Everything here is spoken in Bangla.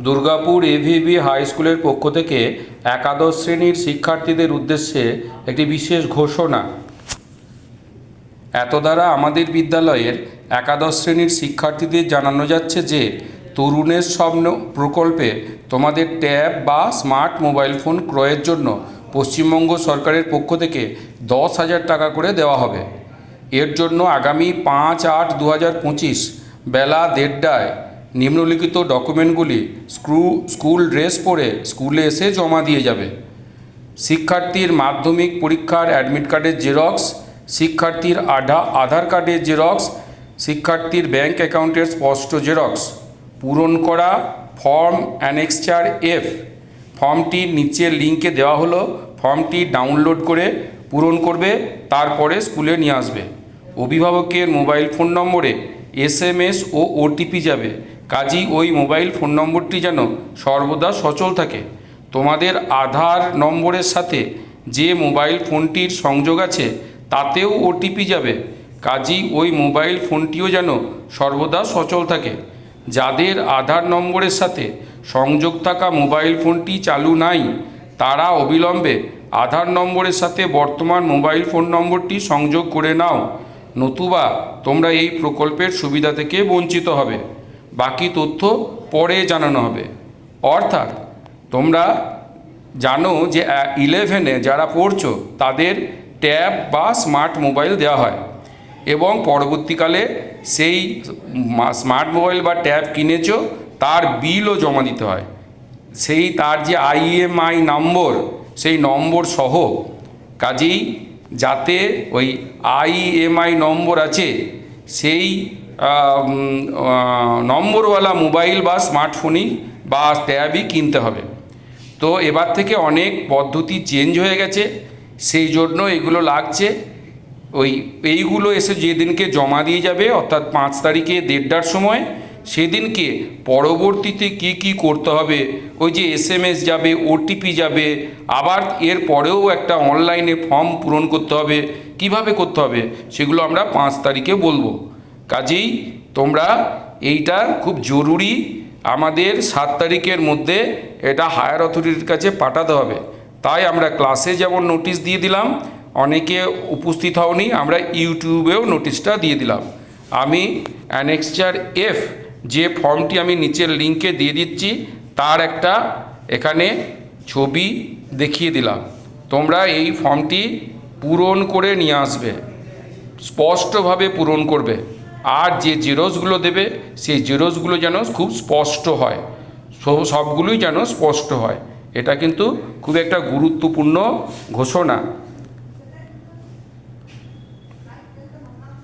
দুর্গাপুর এভিবি হাই স্কুলের পক্ষ থেকে একাদশ শ্রেণির শিক্ষার্থীদের উদ্দেশ্যে একটি বিশেষ ঘোষণা। এত দ্বারা আমাদের বিদ্যালয়ের একাদশ শ্রেণির শিক্ষার্থীদের জানানো যাচ্ছে যে, তরুণের স্বপ্ন প্রকল্পে তোমাদের ট্যাব বা স্মার্ট মোবাইল ফোন ক্রয়ের জন্য পশ্চিমবঙ্গ সরকারের পক্ষ থেকে দশ হাজার টাকা করে দেওয়া হবে। এর জন্য আগামী পাঁচ আট দু হাজার পঁচিশ বেলা দেড়টায় নিম্নলিখিত ডকুমেন্টগুলি স্ক্রু, স্কুল ড্রেস পরে স্কুলে এসে জমা দিয়ে যাবে। শিক্ষার্থীর মাধ্যমিক পরীক্ষার অ্যাডমিট কার্ডের জেরক্স, শিক্ষার্থীর আধা, আধার কার্ডের জেরক্স, শিক্ষার্থীর ব্যাংক অ্যাকাউন্টের স্পষ্ট জেরক্স। পূরণ করা ফর্ম অ্যানেক্সচার এফ। ফর্মটি নিচের লিঙ্কে দেওয়া হলো। ফর্মটি ডাউনলোড করে পূরণ করবে, তারপরে স্কুলে নিয়ে আসবে। অভিভাবকের মোবাইল ফোন নম্বরে এস ও ওটিপি যাবে। কাজেই ওই মোবাইল ফোন নম্বরটি যেন সর্বদা সচল থাকে। তোমাদের আধার নম্বরের সাথে যে মোবাইল ফোনটির সংযোগ আছে, তাতেও ওটিপি যাবে। কাজেই ওই মোবাইল ফোনটিও যেন সর্বদা সচল থাকে। যাদের আধার নম্বরের সাথে সংযোগ থাকা মোবাইল ফোনটি চালু নাই, তারা অবিলম্বে আধার নম্বরের সাথে বর্তমান মোবাইল ফোন নম্বরটি সংযোগ করে নাও। নতুবা তোমরা এই প্রকল্পের সুবিধা থেকে বঞ্চিত হবে। বাকি তথ্য পরে জানানো হবে। অর্থাৎ, তোমরা জানো যে ইলেভেনে যারা পড়ছো, তাদের ট্যাব বা স্মার্ট মোবাইল দেওয়া হয়। এবং পরবর্তীকালে সেই স্মার্ট মোবাইল বা ট্যাব কিনেছো, তার বিলও জমা দিতে হয়। সেই, তার যে আইএমআই নম্বর, সেই নম্বর সহ, কাজেই যাতে ওই আইএমআই নম্বর আছে, সেই নম্বরওয়ালা মোবাইল বা স্মার্টফোনই বা ট্যাবই কিনতে হবে। তো এবার থেকে অনেক পদ্ধতি চেঞ্জ হয়ে গেছে, সেই জন্য এগুলো লাগছে। ওই, এইগুলো এসে যেদিনকে জমা দিয়ে যাবে, অর্থাৎ পাঁচ তারিখে দেড়টার সময়, সেদিনকে পরবর্তীতে কি কি করতে হবে, ওই যে এস এম যাবে, ওটিপি যাবে, আবার এর পরেও একটা অনলাইনে ফর্ম পূরণ করতে হবে। কীভাবে করতে হবে, সেগুলো আমরা পাঁচ তারিখে বলব। কাজেই তোমরা এইটা খুব জরুরি আমাদের সাত তারিখের মধ্যে এটা হায়ার অথরিটির কাছে পাঠাতে হবে। তাই আমরা ক্লাসে যেমন নোটিশ দিয়ে দিলাম, অনেকে উপস্থিত হওনি, আমরা ইউটিউবেও নোটিশটা দিয়ে দিলাম। আমি অ্যানেক্সচার এফ যে ফর্মটি আমি নিচের লিঙ্কে দিয়ে দিচ্ছি, তার একটা এখানে ছবি দেখিয়ে দিলাম। তোমরা এই ফর্মটি পূরণ করে নিয়ে আসবে, স্পষ্টভাবে পূরণ করবে। আর যে জেরক্সগুলো দেবে, সেই জেরক্সগুলো যেন খুব স্পষ্ট হয়। সব- সবগুলোই যেন স্পষ্ট হয়। এটা কিন্তু খুব একটা গুরুত্বপূর্ণ ঘোষণা।